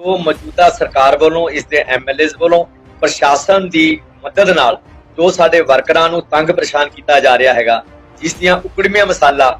ਜੋ ਮੌਜੂਦਾ ਸਰਕਾਰ ਵੱਲੋਂ, ਇਸ ਦੇ ਐਮਐਲਏਜ਼ ਵੱਲੋਂ ਪ੍ਰਸ਼ਾਸਨ ਦੀ ਮਦਦ ਨਾਲ ਜੋ ਸਾਡੇ ਵਰਕਰਾਂ ਨੂੰ ਤੰਗ ਪਰੇਸ਼ਾਨ ਕੀਤਾ ਜਾ ਰਿਹਾ ਹੈਗਾ, ਜਿਸ ਦੀਆਂ ਉਕੜਮੀਆਂ ਮਸਾਲਾ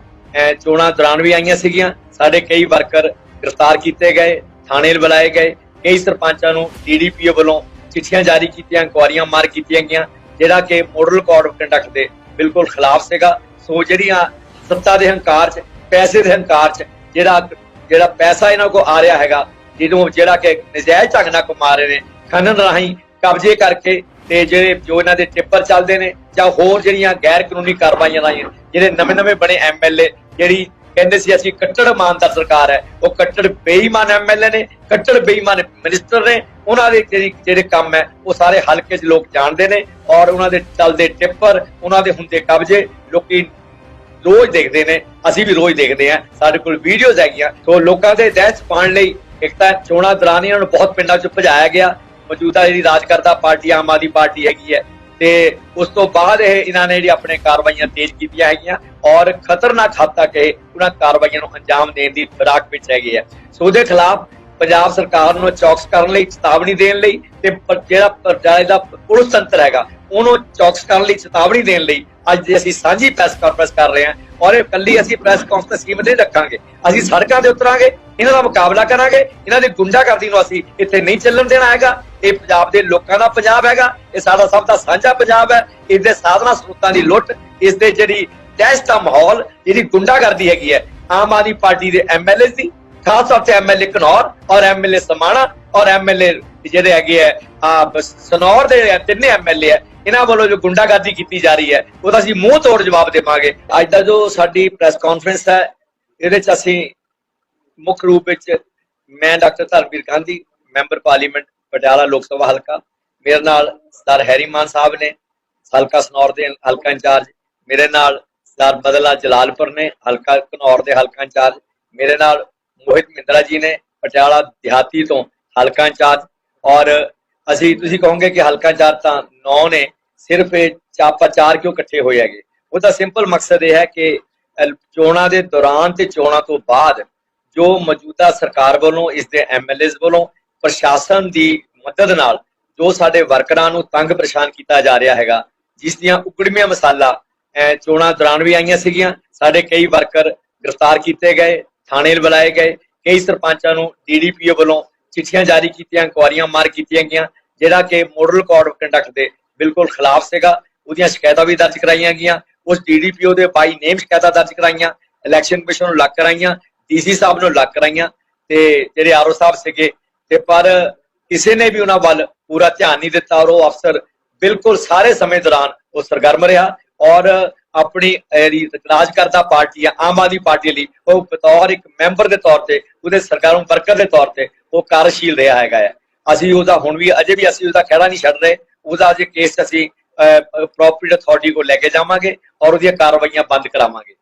ਚੋਣਾਂ ਦੌਰਾਨ ਵੀ ਆਈਆਂ ਸੀਗੀਆਂ, ਸਾਡੇ ਕਈ ਵਰਕਰ ਗ੍ਰਿਫਤਾਰ ਕੀਤੇ ਗਏ, ਥਾਣੇ ਬੁਲਾਏ ਗਏ, ਕਈ ਸਰਪੰਚਾਂ ਨੂੰ ਡੀਡੀਪੀਓ ਵੱਲੋਂ ਚਿੱਠੀਆਂ ਜਾਰੀ ਕੀਤੀਆਂ, ਇਨਕੁਆਰੀਆਂ ਮਾਰ ਕੀਤੀਆਂ ਗਈਆਂ, ਜਿਹੜਾ ਕਿ ਮੋਡਲ ਕੋਡ ਆਫ ਕੰਡਕਟ ਦੇ ਬਿਲਕੁਲ ਖਿਲਾਫ ਸੀਗਾ। ਸੋ ਜਿਹੜੀਆਂ ਸੱਤਾ ਦੇ ਹੰਕਾਰ 'ਚ, ਪੈਸੇ ਦੇ ਹੰਕਾਰ 'ਚ, ਜਿਹੜਾ ਜਿਹੜਾ ਪੈਸਾ ਇਹਨਾਂ ਕੋ ਆ ਰਿਹਾ ਹੈਗਾ ਜਿਹਨੂੰ ਜਿਹੜਾ ਕਿ ਨਜਾਇਜ਼ ਢੰਗ ਨਾਲ ਕਮਾ ਰਹੇ ਨੇ ਖਨਨ ਰਾਹੀਂ ਕਬਜ਼ੇ ਕਰਕੇ ਤੇ ਜਿਹੜੇ ਜੋ ਇਹਨਾਂ ਦੇ ਟਿੱਪਰ ਚੱਲਦੇ ਨੇ ਜਾਂ ਹੋਰ ਜਿਹੜੀਆਂ ਗੈਰ ਕਾਨੂੰਨੀ ਕਾਰਵਾਈਆਂ ਰਾਹੀਂ ਜਿਹੜੇ ਨਵੇਂ-ਨਵੇਂ ਬਣੇ ਐਮਐਲਏ ਜਿਹੜੀ ਕਹਿੰਦੇ ਸੀ ਅਸੀਂ ਕੱਟੜ ਇਮਾਨਦਾਰ ਸਰਕਾਰ ਹੈ, ਉਹ ਕੱਟੜ ਬੇਈਮਾਨ ਐਮਐਲਏ ਨੇ, ਕੱਟੜ ਬੇਈਮਾਨ ਮਿਨਿਸਟਰ ਨੇ, ਉਹਨਾਂ ਦੇ ਜਿਹੜੇ ਕੰਮ ਹੈ, ਉਹ ਸਾਰੇ ਹਲਕੇ 'ਚ ਲੋਕ ਜਾਣਦੇ ਨੇ ਔਰ ਉਹਨਾਂ ਦੇ ਚੱਲਦੇ ਟਿੱਪਰ, ਉਹਨਾਂ ਦੇ ਹੁੰਦੇ ਕਬਜ਼ੇ, ਲੋਕੀ ਰੋਜ਼ ਦੇਖਦੇ ਨੇ, ਅਸੀਂ ਵੀ ਰੋਜ਼ ਦੇਖਦੇ ਆ ਸਾਡੇ ਕੋਲ ਵੀਡੀਓਜ਼ ਹੈਗੀਆਂ, ਸੋ ਲੋਕਾਂ ਦੇ ਦਹਿਸ਼ਤ ਪਾਉਣ ਲਈ ਇੱਕ ਤਾਂ ਚੋਣਾਂ ਦੌਰਾਨ ਇਹਨਾਂ ਨੂੰ ਬਹੁਤ ਪਿੰਡਾਂ 'ਚ ਭਜਾਇਆ ਗਿਆ। ਮੌਜੂਦਾ ਜਿਹੜੀ ਰਾਜ ਕਰਦਾ ਪਾਰਟੀ, ਆਮ ਆਦਮੀ ਪਾਰਟੀ ਹੈਗੀ ਹੈ ਤੇ ਉਸ ਤੋਂ ਬਾਅਦ ਇਹ ਇਹਨਾਂ ਨੇ ਜਿਹੜੀ ਆਪਣੇ ਕਾਰਵਾਈਆਂ ਤੇਜ਼ ਕੀਤੀਆਂ ਹੈਗੀਆਂ ਔਰ ਖਤਰਨਾਕ ਹੱਦ ਤੱਕ ਇਹ ਉਹਨਾਂ ਕਾਰਵਾਈਆਂ ਨੂੰ ਅੰਜਾਮ ਦੇਣ ਦੀ ਫਿਰਾਕ ਵਿੱਚ ਹੈਗੇ ਆ। ਸੋ ਉਹਦੇ ਖਿਲਾਫ ਪੰਜਾਬ ਸਰਕਾਰ ਨੂੰ ਚੌਕਸ ਕਰਨ ਲਈ ਚੇਤਾਵਨੀ ਦੇਣ ਲਈ ਤੇ ਜਿਹੜਾ ਪ੍ਰਜਾਲੇ ਦਾ ਪੁਲਿਸ ਤੰਤਰ ਹੈਗਾ, ਉਹਨੂੰ ਚੌਕਸ ਕਰਨ ਲਈ ਚੇਤਾਵਨੀ ਦੇਣ ਲਈ ਅੱਜ ਅਸੀਂ ਸਾਂਝੀ ਪ੍ਰੈਸ ਕਾਨਫਰੰਸ ਕਰ ਰਹੇ ਹਾਂ ਔਰ ਇਹ ਕੱਲੀ ਅਸੀਂ ਪ੍ਰੈਸ ਕਾਨਫਰੰਸ ਸੀਮਤ ਨਹੀਂ ਰੱਖਾਂਗੇ। ਅਸੀਂ ਸੜਕਾਂ ਤੇ ਉਤਰਾਂਗੇ ਇਹਨਾਂ ਦਾ ਮੁਕਾਬਲਾ ਕਰਾਂਗੇ, ਇਹਨਾਂ ਦੀ ਗੁੰਡਾਗਰਦੀ ਨੂੰ ਅਸੀਂ ਇੱਥੇ ਨਹੀਂ ਚੱਲਣ ਦੇਣਾ ਹੈਗਾ। ਇਹ ਪੰਜਾਬ ਦੇ ਲੋਕਾਂ ਦਾ ਪੰਜਾਬ ਹੈਗਾ, ਇਹ ਸਾਡਾ ਸਭ ਦਾ ਸਾਂਝਾ ਪੰਜਾਬ ਹੈ ਇਸ ਦੇ ਸਾਧਨਾ ਸਰੋਤਾਂ ਦੀ ਲੁੱਟ ਇਸ ਦੇ ਜਿਹੜੀ ਦਹਿਸ਼ਤ ਦਾ ਮਾਹੌਲ ਜਿਹੜੀ ਗੁੰਡਾਗਰਦੀ ਹੈਗੀ ਹੈ। ਆਮ ਆਦਮੀ ਪਾਰਟੀ ਦੇ ਐਮਐਲਏ ਦੀ ਖਾਸ ਤੌਰ ਤੇ ਐਮਐਲਏ ਘਨੌਰ ਔਰ ਐਮਐਲਏ ਸਮਾਣਾ ਔਰ ਐਮਐਲਏ ਜਿਹੜੇ ਹੈਗੇ ਆ ਆ ਸਨੌਰ ਦੇ ਤਿੰਨੇ ਐਮਐਲਏ ਆ, ਇਹਨਾਂ ਵੱਲੋਂ ਜੋ ਗੁੰਡਾਗਰਦੀ ਕੀਤੀ ਜਾ ਰਹੀ ਹੈ, ਉਹਦਾ ਅਸੀਂ ਮੂੰਹ ਤੋੜ ਜਵਾਬ ਦੇਵਾਂਗੇ। ਅੱਜ ਦਾ ਜੋ ਸਾਡੀ ਪ੍ਰੈਸ ਕਾਨਫਰੰਸ ਹੈ, ਇਹਦੇ ਚ ਅਸੀਂ ਮੁੱਖ ਰੂਪ ਵਿੱਚ ਮੈਂ doctor Dharamvir Gandhi, member parliament Patiala Lok Sabha ਹਲਕਾ। ਮੇਰੇ ਨਾਲ ਸਰ ਹੈਰੀ ਮਾਨ ਸਾਹਿਬ ਨੇ, ਹਲਕਾ ਸਨੌਰ ਦੇ ਹਲਕਾ ਇੰਚਾਰਜ। ਮੇਰੇ ਨਾਲ ਸਰ ਬਦਲਾ ਜਲਾਲਪੁਰ ਨੇ, ਹਲਕਾ ਘਨੌਰ ਦੇ ਹਲਕਾ ਇੰਚਾਰਜ। ਮੇਰੇ ਨਾਲ ਮੋਹਿਤ ਮਿੰਦਰਾ ਜੀ ਨੇ, ਪਟਿਆਲਾ ਦਿਹਾਤੀ ਤੋਂ ਹਲਕਾ ਇੰਚਾਰਜ। ਔਰ ਅਸੀਂ, ਤੁਸੀਂ ਕਹੋਗੇ ਕਿ ਹਲਕਾ ਇੰਚਾਰਜ ਤਾਂ 9 ਨੇ, ਸਿਰਫ ਇਹ ਚਾਪਾ ਚਾਰ ਕਿਉਂ ਇਕੱਠੇ ਹੋਏ ਹੈਗੇ? ਉਹਦਾ ਸਿੰਪਲ ਮਕਸਦ ਇਹ ਹੈ ਕਿ ਚੋਣਾਂ ਦੇ ਦੌਰਾਨ ਤੇ ਚੋਣਾਂ ਤੋਂ ਬਾਅਦ ਜੋ ਮੌਜੂਦਾ ਸਰਕਾਰ ਵੱਲੋਂ, ਇਸ ਦੇ ਐਮਐਲਏਜ਼ ਵੱਲੋਂ ਪ੍ਰਸ਼ਾਸਨ ਦੀ ਮਦਦ ਨਾਲ ਜੋ ਸਾਡੇ ਵਰਕਰਾਂ ਨੂੰ ਤੰਗ ਪਰੇਸ਼ਾਨ ਕੀਤਾ ਜਾ ਰਿਹਾ ਹੈਗਾ, ਜਿਸ ਦੀਆਂ ਉਕੜਮੀਆਂ ਮਸਾਲਾ ਚੋਣਾਂ ਦੌਰਾਨ ਵੀ ਆਈਆਂ ਸੀਗੀਆਂ, ਸਾਡੇ ਕਈ ਵਰਕਰ ਗ੍ਰਿਫਤਾਰ ਕੀਤੇ ਗਏ, ਥਾਣੇ ਬੁਲਾਏ ਗਏ, ਕਈ ਸਰਪੰਚਾਂ ਨੂੰ ਡੀਡੀਪੀਓ ਵੱਲੋਂ ਚਿੱਠੀਆਂ ਜਾਰੀ ਕੀਤੀਆਂ, ਇਨਕੁਆਰੀਆਂ ਮਾਰ ਕੀਤੀਆਂ ਗਈਆਂ, ਜਿਹੜਾ ਕਿ ਮਾਡਲ ਕੋਡ ਆਫ ਕੰਡਕਟ ਦੇ ਬਿਲਕੁਲ ਖਿਲਾਫ ਸੀਗਾ, ਉਹਦੀਆਂ ਸ਼ਿਕਾਇਤਾਂ ਵੀ ਦਰਜ ਕਰਾਈਆਂ ਗਈਆਂ, ਉਸ ਡੀਡੀਪੀਓ ਦੇ ਬਾਈ ਨੇਮ ਸ਼ਿਕਾਇਤਾਂ ਦਰਜ ਕਰਾਈਆਂ, ਇਲੈਕਸ਼ਨ ਕਮਿਸ਼ਨ ਨੂੰ ਲੱਗ ਕਰਾਈਆਂ ਡੀਸੀ ਸਾਹਿਬ ਨੂੰ ਲੱਗ ਕਰਾਈਆਂ ਤੇ ਜਿਹੜੇ ਆਰਓ ਸਾਹਿਬ ਸੀਗੇ ਤੇ ਪਰ ਕਿਸੇ ਨੇ ਵੀ ਉਹਨਾਂ ਵੱਲ ਪੂਰਾ ਧਿਆਨ ਨਹੀਂ ਦਿੱਤਾ ਔਰ ਉਹ ਅਫਸਰ ਬਿਲਕੁਲ ਸਾਰੇ ਸਮੇਂ ਦੌਰਾਨ ਉਹ ਸਰਗਰਮ ਰਿਹਾ ਔਰ ਆਪਣੀ ਰਾਜ ਕਰਦਾ ਪਾਰਟੀ ਆ ਆਮ ਆਦਮੀ ਪਾਰਟੀ ਲਈ ਉਹ ਬਤੌਰ ਇੱਕ ਮੈਂਬਰ ਦੇ ਤੌਰ ਤੇ ਉਹਦੇ ਸਰਕਾਰੋਂ ਵਰਕਰ ਦੇ ਤੌਰ ਤੇ ਉਹ ਕਾਰਜਸ਼ੀਲ ਰਿਹਾ ਹੈਗਾ ਹੈ। ਅਸੀਂ ਉਹਦਾ ਹੁਣ ਵੀ ਅਜੇ ਵੀ ਅਸੀਂ ਉਹਦਾ ਖਹਿੜਾ ਨਹੀਂ ਛੱਡ ਰਹੇ। ਉਹਦਾ ਅਜੇ ਕੇਸ ਅਸੀਂ ਪ੍ਰੋਪਰਟੀ ਅਥਾਰਟੀ ਕੋਲ ਲੈ ਕੇ ਜਾਵਾਂਗੇ ਔਰ ਉਹਦੀਆਂ ਕਾਰਵਾਈਆਂ ਬੰਦ ਕਰਾਵਾਂਗੇ।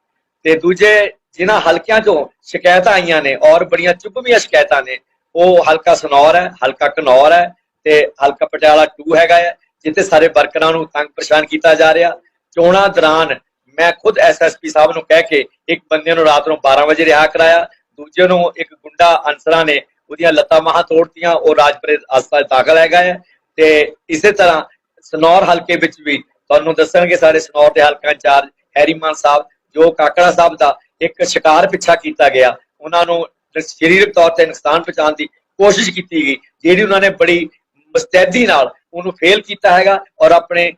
ਤੇ ਦੂਜੇ ਜਿਨ੍ਹਾਂ ਹਲਕਿਆਂ ਚੋਂ ਸ਼ਿਕਾਇਤਾਂ ਆਈਆਂ ਨੇ ਔਰ ਬੜੀਆਂ ਚੁੱਭਵੀਆਂ ਸ਼ਿਕਾਇਤਾਂ ਨੇ, ਉਹ ਹਲਕਾ ਸਨੌਰ ਹੈ, ਹਲਕਾ ਘਨੌਰ ਹੈ ਤੇ ਹਲਕਾ ਪਟਿਆਲਾ 2 ਹੈਗਾ ਹੈ, ਜਿੱਥੇ ਸਾਰੇ ਵਰਕਰਾਂ ਨੂੰ ਤੰਗ ਪਰੇਸ਼ਾਨ ਕੀਤਾ ਜਾ ਰਿਹਾ। ਚੋਣਾਂ ਦੌਰਾਨ ਮੈਂ ਖੁਦ ਐਸਐਸਪੀ ਸਾਹਿਬ ਨੂੰ ਕਹਿ ਕੇ ਇੱਕ ਬੰਦੇ ਨੂੰ ਰਾਤ ਨੂੰ 12 ਵਜੇ ਰਿਹਾ ਕਰਾਇਆ, ਦੂਜੇ ਨੂੰ ਇੱਕ ਗੁੰਡਾ ਅਨਸਰਾਂ ਨੇ ਉਹਦੀਆਂ ਲੱਤਾਂ ਮਾਹਾਂ ਤੋੜਤੀਆਂ, ਉਹ ਰਾਜਪੁਰੇ ਹਸਪਤਾਲ ਦਾਖਲ ਹੈਗਾ ਹੈ ਤੇ ਇਸੇ ਤਰ੍ਹਾਂ ਸਨੌਰ ਹਲਕੇ ਵਿੱਚ ਵੀ ਤੁਹਾਨੂੰ ਦੱਸਣਗੇ ਸਾਰੇ ਸਨੌਰ ਦੇ ਹਲਕਾ ਇੰਚਾਰਜ ਹੈਰੀਮਾਨ ਸਾਹਿਬ, ਜੋ ਕਾਕੜਾ ਸਾਹਿਬ ਦਾ ਇੱਕ ਸ਼ਿਕਾਰ ਪਿੱਛਾ ਕੀਤਾ ਗਿਆ। ਉਹਨਾਂ ਨੂੰ ਸਰੀਰਕ ਤੌਰ ਤੇ ਨੁਕਸਾਨ ਪਹੁੰਚਾਉਣ ਦੀ ਕੋਸ਼ਿਸ਼ ਕੀਤੀ ਗਈ, ਜਿਹੜੀ ਉਹਨਾਂ ਨੇ ਬੜੀ ਮੁਸਤੈਦੀ ਨਾਲ ਉਹਨੂੰ ਫੇਲ ਕੀਤਾ ਹੈਗਾ ਔਰ ਆਪਣੇ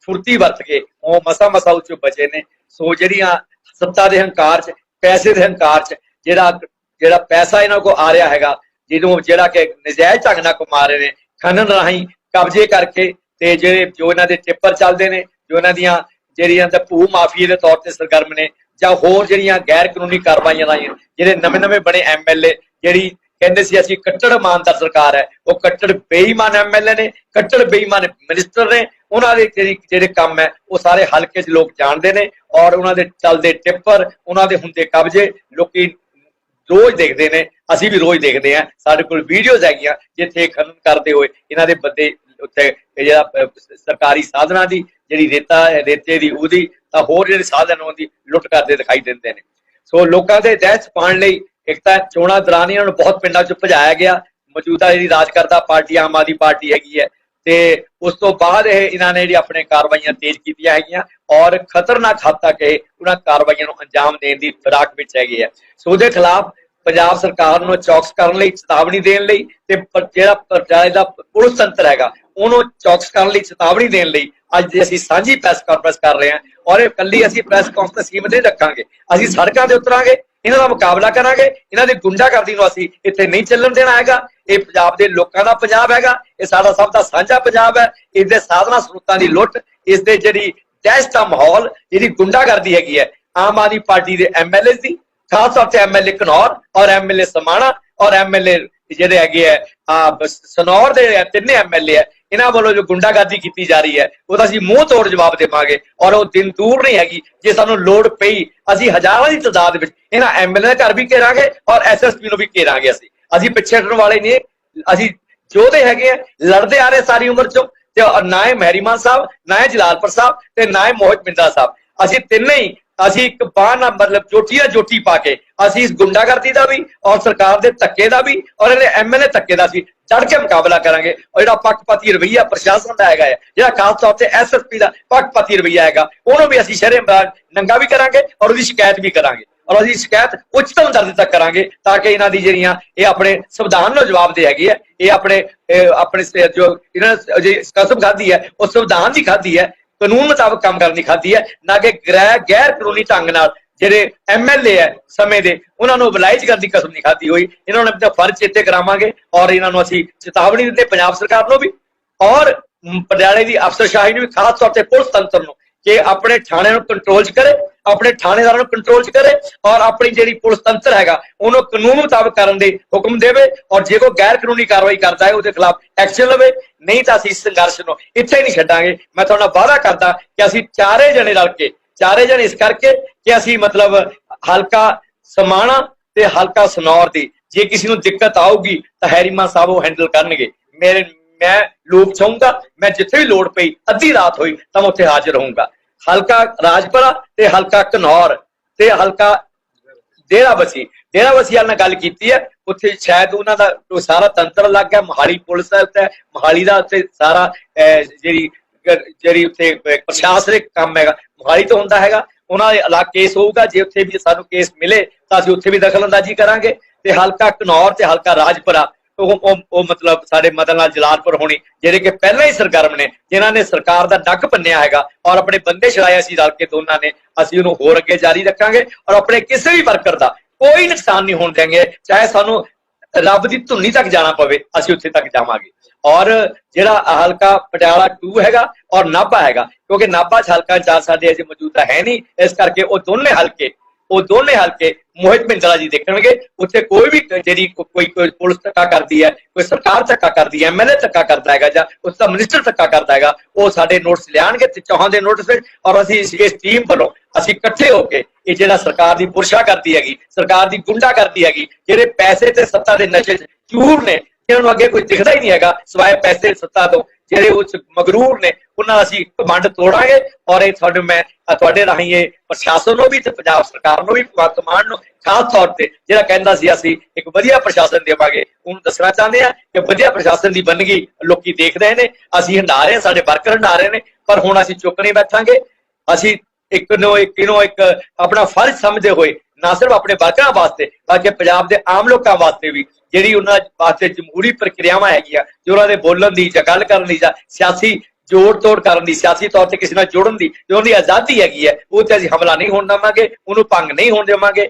ਫੁਰਤੀ ਵਰਤ ਕੇ ਉਹ ਮਸਾ ਮਸਾ ਉੱਚੋਂ ਬਚੇ ਨੇ। ਸੋ ਜਿਹੜੀਆਂ ਸੱਤਾ ਦੇ ਹੰਕਾਰ 'ਚ, ਪੈਸੇ ਦੇ ਹੰਕਾਰ 'ਚ, ਜਿਹੜਾ ਜਿਹੜਾ ਪੈਸਾ ਇਹਨਾਂ ਕੋ ਆ ਰਿਹਾ ਹੈਗਾ, ਜਿਹਨੂੰ ਜਿਹੜਾ ਕਿ ਨਜਾਇਜ਼ ਢੰਗ ਨਾਲ ਕਮਾ ਰਹੇ ਨੇ, ਖਨਨ ਰਾਹੀਂ ਕਬਜ਼ੇ ਕਰਕੇ ਤੇ ਜਿਹੜੇ, ਜੋ ਇਹਨਾਂ ਦੇ ਟਿੱਪਰ ਚੱਲਦੇ ਨੇ, ਜੋ ਇਹਨਾਂ ਦੀਆਂ ਜਿਹੜੀਆਂ ਤੇ ਭੂ ਮਾਫੀਏ ਦੇ ਤੌਰ ਤੇ ਸਰਗਰਮ ਨੇ ਜਾਂ ਹੋਰ ਜਿਹੜੀਆਂ ਗੈਰ ਕਾਨੂੰਨੀ ਕਾਰਵਾਈਆਂ ਰਾਹੀਂ ਜਿਹੜੇ ਨਵੇਂ-ਨਵੇਂ ਬਣੇ ਐਮਐਲਏ ਜਿਹੜੀ ਕਹਿੰਦੇ ਸੀ ਅਸੀਂ ਕੱਟੜ ਇਮਾਨਦਾਰ ਸਰਕਾਰ ਹੈ, ਉਹ ਕੱਟੜ ਬੇਈਮਾਨ ਐਮਐਲਏ ਨੇ, ਕੱਟੜ ਬੇਈਮਾਨ ਮਿਨਿਸਟਰ ਨੇ, ਉਹਨਾਂ ਦੇ ਜਿਹੜੇ ਕੰਮ ਹੈ, ਉਹ ਸਾਰੇ ਹਲਕੇ 'ਚ ਲੋਕ ਜਾਣਦੇ ਨੇ ਔਰ ਉਹਨਾਂ ਦੇ ਚੱਲਦੇ ਟਿੱਪਰ, ਉਹਨਾਂ ਦੇ ਹੁੰਦੇ ਕਬਜ਼ੇ, ਲੋਕੀ ਰੋਜ਼ ਦੇਖਦੇ ਨੇ, ਅਸੀਂ ਵੀ ਰੋਜ਼ ਦੇਖਦੇ ਆ ਸਾਡੇ ਕੋਲ ਵੀਡੀਓਜ਼ ਹੈਗੀਆਂ, ਜਿੱਥੇ ਖਨਨ ਕਰਦੇ ਹੋਏ ਇਹਨਾਂ ਦੇ ਬੰਦੇ ਉੱਤੇ ਜਿਹੜਾ ਸਰਕਾਰੀ ਸਾਧਨਾਂ ਦੀ ਜਿਹੜੀ ਰੇਤਾ ਰੇਤੇ ਦੀ ਉਹਦੀ ਤਾਂ ਹੋਰ ਜਿਹੜੇ ਸਾਧਨ ਉਹਦੀ ਲੁੱਟ ਕਰਦੇ ਦਿਖਾਈ ਦਿੰਦੇ ਨੇ। ਸੋ ਲੋਕਾਂ ਦੇ ਦਹਿਸ਼ਤ ਪਾਉਣ ਲਈ ਇੱਕ ਤਾਂ ਚੋਣਾਂ ਦੌਰਾਨ ਇਹਨਾਂ ਨੂੰ ਬਹੁਤ ਪਿੰਡਾਂ 'ਚ ਭਜਾਇਆ ਗਿਆ। ਮੌਜੂਦਾ ਜਿਹੜੀ ਰਾਜ ਕਰਦਾ ਪਾਰਟੀ, ਆਮ ਆਦਮੀ ਪਾਰਟੀ ਹੈਗੀ ਹੈ, ਤੇ ਉਸ ਤੋਂ ਬਾਅਦ ਇਹ ਇਹਨਾਂ ਨੇ ਜਿਹੜੀ ਆਪਣੇ ਕਾਰਵਾਈਆਂ ਤੇਜ਼ ਕੀਤੀਆਂ ਹੈਗੀਆਂ ਔਰ ਖਤਰਨਾਕ ਹੱਦ ਤੱਕ ਇਹ ਉਹਨਾਂ ਕਾਰਵਾਈਆਂ ਨੂੰ ਅੰਜਾਮ ਦੇਣ ਦੀ ਫਿਰਾਕ ਵਿੱਚ ਹੈਗੇ ਆ। ਸੋ ਉਹਦੇ ਖਿਲਾਫ ਪੰਜਾਬ ਸਰਕਾਰ ਨੂੰ ਚੌਕਸ ਕਰਨ ਲਈ, ਚੇਤਾਵਨੀ ਦੇਣ ਲਈ ਤੇ ਜਿਹੜਾ ਪ੍ਰਜਾ ਦਾ ਪੁਲਿਸ ਤੰਤਰ ਹੈਗਾ, ਉਹਨੂੰ ਚੌਕਸ ਕਰਨ ਲਈ, ਚੇਤਾਵਨੀ ਦੇਣ ਲਈ ਅੱਜ ਜੇ ਅਸੀਂ ਸਾਂਝੀ ਪ੍ਰੈਸ ਕਾਨਫਰੰਸ ਕਰ ਰਹੇ ਹਾਂ ਔਰ ਇਹ ਕੱਲੀ ਅਸੀਂ ਪ੍ਰੈਸ ਕਾਨਫਰੰਸ ਸੀਮਤ ਨਹੀਂ ਰੱਖਾਂਗੇ, ਅਸੀਂ ਸੜਕਾਂ ਤੇ ਉਤਰਾਂਗੇ, ਇਹਨਾਂ ਦਾ ਮੁਕਾਬਲਾ ਕਰਾਂਗੇ, ਇਹਨਾਂ ਦੀ ਗੁੰਡਾਗਰਦੀ ਨੂੰ ਅਸੀਂ ਇੱਥੇ ਨਹੀਂ ਚੱਲਣ ਦੇਣਾ ਹੈਗਾ, ਇਹ ਪੰਜਾਬ ਦੇ ਲੋਕਾਂ ਦਾ ਪੰਜਾਬ ਹੈਗਾ, ਇਹ ਸਾਡਾ ਸਭ ਦਾ ਸਾਂਝਾ ਪੰਜਾਬ ਹੈ ਇਸ ਦੇ ਸਾਧਨਾ ਸਰੋਤਾਂ ਦੀ ਲੁੱਟ ਇਸ ਦੇ ਜਿਹੜੀ ਦਹਿਸ਼ਤ ਦਾ ਮਾਹੌਲ ਜਿਹੜੀ ਗੁੰਡਾਗਰਦੀ ਹੈਗੀ ਹੈ। ਆਮ ਆਦਮੀ ਪਾਰਟੀ ਦੇ ਐਮਐਲਏ ਦੀ ਖਾਸ ਤੌਰ ਤੇ ਐਮਐਲਏ ਕਨੌਰ ਔਰ ਐਮਐਲਏ ਸਮਾਣਾ ਔਰ ਐਮਐਲਏ ਜਿਹੜੇ ਹੈਗੇ ਆ ਆ ਸਨੌਰ ਦੇ ਤਿੰਨੇ ਐਮਐਲਏ ਆ ਇਹਨਾਂ ਵੱਲੋਂ ਜੋ ਗੁੰਡਾਗਰਦੀ ਕੀਤੀ ਜਾ ਰਹੀ ਹੈ, ਉਹਦਾ ਅਸੀਂ ਮੂੰਹ ਤੋੜ ਜਵਾਬ ਦੇਵਾਂਗੇ ਔਰ ਉਹ ਦਿਨ ਦੂਰ ਨਹੀਂ ਹੈਗੀ, ਜੇ ਸਾਨੂੰ ਲੋੜ ਪਈ, ਅਸੀਂ ਹਜ਼ਾਰਾਂ ਦੀ ਤਾਦਾਦ ਵਿੱਚ ਇਹਨਾਂ ਐਮਐਲਏ ਘਰ ਵੀ ਘੇਰਾਂਗੇ ਔਰ ਐਸਐਸਪੀ ਨੂੰ ਵੀ ਘੇਰਾਂਗੇ ਅਸੀਂ। ਅਸੀਂ ਪਿੱਛੇ ਹਟਣ ਵਾਲੇ ਨਹੀਂ, ਅਸੀਂ ਯੋਧੇ ਹੈਗੇ ਆ, ਲੜਦੇ ਆ ਰਹੇ ਸਾਰੀ ਉਮਰ ਚੋਂ, ਤੇ ਨਾ ਹੈ ਮਹਿਰੀਮਾਨ ਸਾਹਿਬ, ਨਾ ਹੈ ਜਲਾਲਪੁਰ ਸਾਹਿਬ ਤੇ ਨਾ ਹੈ ਮੋਹਿਤ ਬਿੰਦਾ ਸਾਹਿਬ। ਅਸੀਂ ਤਿੰਨੇ ਹੀ ਅਸੀਂ ਇੱਕ ਬਾਹ ਨਾਲ ਮਤਲਬ ਜੋਟੀ ਜੋਟੀ ਪਾ ਕੇ ਅਸੀਂ ਇਸ ਗੁੰਡਾਗਰਦੀ ਦਾ ਵੀ ਔਰ ਸਰਕਾਰ ਦੇ ਧੱਕੇ ਦਾ ਵੀ ਔਰ ਇਹਦੇ ਐਮਐਲਏ ਧੱਕੇ ਦਾ ਵੀ ਚੜ ਕੇ ਮੁਕਾਬਲਾ ਕਰਾਂਗੇ। ਔਰ ਜਿਹੜਾ ਪੱਖਪਾਤੀ ਰਵਈਆ ਪ੍ਰਸ਼ਾਸਨ ਦਾ ਹੈਗਾ ਹੈ, ਜਿਹੜਾ ਖਾਸ ਤੌਰ ਤੇ ਐਸਐਸਪੀ ਦਾ ਪੱਖਪਾਤੀ ਰਵਈਆ ਹੈਗਾ, ਉਹਨੂੰ ਵੀ ਅਸੀਂ ਸ਼ਹਿਰੇ ਨੰਗਾ ਵੀ ਕਰਾਂਗੇ ਔਰ ਉਹਦੀ ਸ਼ਿਕਾਇਤ ਵੀ ਕਰਾਂਗੇ। ਔਰ ਅਸੀਂ ਸ਼ਿਕਾਇਤ ਉੱਚਤਮ ਦਰਜੇ ਤੱਕ ਕਰਾਂਗੇ ਤਾਂ ਕਿ ਇਹਨਾਂ ਦੀ ਜਿਹੜੀਆਂ ਇਹ ਆਪਣੇ ਸੰਵਿਧਾਨ ਨੂੰ ਜਵਾਬ ਦੇ ਹੈਗੀ ਹੈ, ਇਹ ਆਪਣੇ ਆਪਣੇ ਜੋ ਇਹਨਾਂ ਕਸਮ ਖਾਧੀ ਹੈ, ਉਹ ਸੰਵਿਧਾਨ ਦੀ ਖਾਧੀ ਹੈ ਕਾਨੂੰਨ ਮੁਤਾਬਕ ਕੰਮ ਕਰਨ ਦੀ ਖਾਧੀ ਹੈ ਨਾ ਕਿ ਗੈਰ ਗੈਰ ਕਾਨੂੰਨੀ ਢੰਗ ਨਾਲ ਜਿਹੜੇ ਐਮਐਲਏ ਹੈ ਸਮੇਂ ਦੇ, ਉਹਨਾਂ ਨੂੰ ਬਲਾਈਜ ਕਰਨ ਦੀ ਕਸਮ ਨਹੀਂ ਖਾਧੀ ਹੋਈ। ਇਹਨਾਂ ਨੂੰ ਆਪਣਾ ਫਰਜ਼ ਚੇਤੇ ਕਰਾਵਾਂਗੇ ਔਰ ਇਹਨਾਂ ਨੂੰ ਅਸੀਂ ਚੇਤਾਵਨੀ ਦਿੰਦੇ ਪੰਜਾਬ ਸਰਕਾਰ ਨੂੰ ਵੀ। ਔਰ ਪਟਿਆਲੇ ਦੀ ਅਫਸਰਸ਼ਾਹੀ ਨੂੰ ਵੀ ਖਾਸ ਤੌਰ ਤੇ ਪੁਲਿਸ ਤੰਤਰ ਨੂੰ ਕਿ ਆਪਣੇ ਥਾਣੇ ਨੂੰ ਕੰਟਰੋਲ 'ਚ ਕਰੇ। ਆਪਣੇ ਥਾਣੇਦਾਰਾਂ ਨੂੰ ਕੰਟਰੋਲ 'ਚ ਕਰੇ ਔਰ ਆਪਣੀ ਜਿਹੜੀ ਪੁਲਿਸ ਤੰਤਰ ਹੈਗਾ, ਉਹਨੂੰ ਕਾਨੂੰਨ ਮੁਤਾਬਕ ਕਰਨ ਦੇ ਹੁਕਮ ਦੇਵੇ ਔਰ ਜੇ ਕੋਈ ਗੈਰ ਕਾਨੂੰਨੀ ਕਾਰਵਾਈ ਕਰਦਾ ਹੈ, ਉਹਦੇ ਖਿਲਾਫ ਐਕਸ਼ਨ ਲਵੇ। ਨਹੀਂ ਤਾਂ ਅਸੀਂ ਸੰਘਰਸ਼ ਨੂੰ ਇੱਥੇ ਹੀ ਨਹੀਂ ਛੱਡਾਂਗੇ। ਮੈਂ ਤੁਹਾਡਾ ਵਾਅਦਾ ਕਰਦਾ ਕਿ ਅਸੀਂ ਚਾਰੇ ਜਣੇ ਰਲ ਕੇ, ਚਾਰੇ ਜਣੇ ਇਸ ਕਰਕੇ ਕਿ ਅਸੀਂ ਮਤਲਬ ਹਲਕਾ ਸਮਾਣਾ ਤੇ ਹਲਕਾ ਸਨੌਰ ਦੀ, ਜੇ ਕਿਸੇ ਨੂੰ ਦਿੱਕਤ ਆਊਗੀ ਤਾਂ ਹੈਰੀਮਾ ਸਾਹਿਬ ਉਹ ਹੈਂਡਲ ਕਰਨਗੇ। ਮੇਰੇ, ਮੈਂ ਲੋਕ ਚਾਹੂੰਗਾ, ਮੈਂ ਜਿੱਥੇ ਵੀ ਲੋੜ ਪਈ, ਅੱਧੀ ਰਾਤ ਹੋਈ ਤਾਂ ਮੈਂ ਉੱਥੇ ਹਾਜ਼ਰ ਰਹੂੰਗਾ। ਹਲਕਾ ਰਾਜਪੁਰਾ ਤੇ ਹਲਕਾ ਘਨੌਰ ਤੇ ਹਲਕਾ ਡੇਰਾ ਬਸੀ ਡੇਰਾ ਨਾਲ ਗੱਲ ਕੀਤੀ ਹੈ ਉੱਥੇ ਸ਼ਾਇਦ ਉਹਨਾਂ ਦਾ ਸਾਰਾ ਤੰਤਰ ਲੱਗ ਗਿਆ ਮਹਾਲੀ ਪੁਲਿਸ ਦਾ ਉੱਤੇ ਮਹਾਲੀ ਦਾ ਉੱਥੇ ਸਾਰਾ ਅਹ, ਜਿਹੜੀ ਜਿਹੜੀ ਉੱਥੇ ਪ੍ਰਸ਼ਾਸਨਿਕ ਕੰਮ ਹੈਗਾ ਮੋਹਾਲੀ ਤੋਂ ਹੁੰਦਾ ਹੈਗਾ। ਉਹਨਾਂ ਦੇ ਅਲੱਗ ਕੇਸ ਹੋਊਗਾ ਜੇ ਉੱਥੇ ਵੀ ਸਾਨੂੰ ਕੇਸ ਮਿਲੇ ਤਾਂ ਅਸੀਂ ਉੱਥੇ ਵੀ ਦਖਲ ਅੰਦਾਜ਼ੀ ਕਰਾਂਗੇ। ਤੇ ਹਲਕਾ ਘਨੌਰ ਤੇ ਹਲਕਾ ਰਾਜਪੁਰਾ। ਉਹ ਮਤਲਬ ਸਾਡੇ ਮਦਨ ਲਾਲ ਜਲਾਲਪੁਰ ਹੋਣੀ, ਜਿਹੜੇ ਕਿ ਪਹਿਲਾਂ ਹੀ ਸਰਗਰਮ ਨੇ, ਜਿਨ੍ਹਾਂ ਨੇ ਸਰਕਾਰ ਦਾ ਡੱਕ ਪੰਨਿਆ ਹੈਗਾ ਔਰ ਆਪਣੇ ਬੰਦੇ ਛੜਾਏ ਸੀ ਰਲ ਕੇ ਦੋਨਾਂ ਨੇ, ਅਸੀਂ ਉਹਨੂੰ ਹੋਰ ਅੱਗੇ ਜਾਰੀ ਰੱਖਾਂਗੇ ਔਰ ਆਪਣੇ ਕਿਸੇ ਵੀ ਵਰਕਰ ਦਾ ਕੋਈ ਨੁਕਸਾਨ ਨਹੀਂ ਹੋਣ ਦੇਵਾਂਗੇ ਚਾਹੇ ਸਾਨੂੰ ਰੱਬ ਦੀ ਧੁੰਨੀ ਤੱਕ ਜਾਣਾ ਪਵੇ, ਅਸੀਂ ਉੱਥੇ ਤੱਕ ਜਾਵਾਂਗੇ। ਔਰ ਜਿਹੜਾ ਹਲਕਾ ਪਟਿਆਲਾ 2 ਹੈਗਾ ਔਰ ਨਾਭਾ ਹੈਗਾ, ਕਿਉਂਕਿ ਨਾਭਾ ਚ ਹਲਕਾ ਚਾਰ ਸਾਡੇ ਅਜੇ ਮੌਜੂਦਾ ਹੈ ਨਹੀਂ, ਇਸ ਕਰਕੇ ਉਹ ਦੋਨੇ ਹਲਕੇ ਉਹ ਦੋਨੇ ਹਲਕੇ ਮੋਹਿਤ ਮਿੰਦਰਾ ਜੀ ਦੇਖਣਗੇ। ਉੱਥੇ ਕੋਈ ਵੀ ਜਿਹੜੀ ਕੋਈ ਕੋਈ ਪੁਲਿਸ ਧੱਕਾ ਕਰਦੀ ਹੈ, ਕੋਈ ਸਰਕਾਰ ਧੱਕਾ ਕਰਦੀ ਹੈ ਐਮਐਲਏ ਧੱਕਾ ਕਰਦਾ ਹੈਗਾ ਜਾਂ ਉਸ ਦਾ ਮਿਨਿਸਟਰ ਧੱਕਾ ਕਰਦਾ ਹੈਗਾ, ਉਹ ਸਾਡੇ ਨੋਟਿਸ ਲਿਆਣਗੇ ਤੇ ਚੌਹਾਂ ਦੇ ਨੋਟਿਸ ਵਿੱਚ ਔਰ ਅਸੀਂ ਇਸ- ਟੀਮ ਵੱਲੋਂ ਅਸੀਂ ਇਕੱਠੇ ਹੋ ਕੇ ਇਹ ਜਿਹੜਾ ਸਰਕਾਰ ਦੀ ਪੁਰਸ਼ਾ ਕਰਦੀ ਹੈਗੀ, ਸਰਕਾਰ ਦੀ ਗੁੰਡਾ ਕਰਦੀ ਹੈਗੀ, ਜਿਹੜੇ ਪੈਸੇ ਤੇ ਸੱਤਾ ਦੇ ਨਸ਼ੇ 'ਚ ਚੂਰ ਨੇ ਜਿਹਨਾਂ ਨੂੰ ਅੱਗੇ ਕੋਈ ਦਿਖਦਾ ਹੀ ਨਹੀਂ ਹੈਗਾ, ਸਿਵਾਏ ਪੈਸੇ ਸੱਤਾ ਤੋਂ ਜਿਹੜੇ ਉਸ ਮਗਰੂਰ ਨੇ, ਉਹਨਾਂ ਦਾ ਅਸੀਂ ਕਮਾਂਡ ਤੋੜਾਂਗੇ ਔਰ ਇਹ ਤੁਹਾਡੇ ਮੈਂ ਤੁਹਾਡੇ ਰਾਹੀਂ ਇਹ ਪ੍ਰਸ਼ਾਸਨ ਨੂੰ ਵੀ ਤੇ ਪੰਜਾਬ ਸਰਕਾਰ ਨੂੰ ਵੀ, ਭਗਵੰਤ ਮਾਨ ਨੂੰ ਖਾਸ ਤੌਰ ਤੇ ਜਿਹੜਾ ਕਹਿੰਦਾ ਸੀ, ਅਸੀਂ ਇੱਕ ਵਧੀਆ ਪ੍ਰਸ਼ਾਸਨ ਦੇਵਾਂਗੇ, ਉਹਨੂੰ ਦੱਸਣਾ ਚਾਹੁੰਦੇ ਆ ਕਿ ਵਧੀਆ ਪ੍ਰਸ਼ਾਸਨ ਦੀ ਬੰਦਗੀ ਲੋਕੀ ਦੇਖ ਰਹੇ ਨੇ, ਅਸੀਂ ਹੰਡਾ ਰਹੇ ਹਾਂ, ਸਾਡੇ ਵਰਕਰ ਹੰਡਾ ਰਹੇ ਨੇ, ਪਰ ਹੁਣ ਅਸੀਂ ਚੁੱਪ ਨਹੀਂ ਬੈਠਾਂਗੇ, ਅਸੀਂ ਇੱਕ ਨੂੰ ਇੱਕ ਨੂੰ ਇੱਕ ਆਪਣਾ ਫਰਜ਼ ਸਮਝਦੇ ਹੋਏ ਨਾ ਸਿਰਫ ਆਪਣੇ ਵਰਕਰਾਂ ਵਾਸਤੇ ਬਲਕਿ ਪੰਜਾਬ ਦੇ ਆਮ ਲੋਕਾਂ ਵਾਸਤੇ ਵੀ, ਜਿਹੜੀ ਉਹਨਾਂ ਵਾਸਤੇ ਜਮਹੂਰੀ ਪ੍ਰਕਿਰਿਆਵਾਂ ਹੈਗੀਆਂ, ਜੋ ਉਹਨਾਂ ਦੇ ਬੋਲਣ ਦੀ ਜਾਂ ਗੱਲ ਕਰਨ ਦੀ ਜਾਂ ਸਿਆਸੀ ਜੋੜ ਤੋੜ ਕਰਨ ਦੀ, ਸਿਆਸੀ ਤੌਰ ਤੇ ਕਿਸੇ ਨਾਲ ਜੋੜਨ ਦੀ, ਜੋ ਉਹਦੀ ਆਜ਼ਾਦੀ ਹੈਗੀ ਹੈ, ਉਹ ਤੇ ਅਸੀਂ ਹਮਲਾ ਨਹੀਂ ਹੋਣ ਦੇਵਾਂਗੇ, ਉਹਨੂੰ ਭੰਗ ਨਹੀਂ ਹੋਣ ਦੇਵਾਂਗੇ।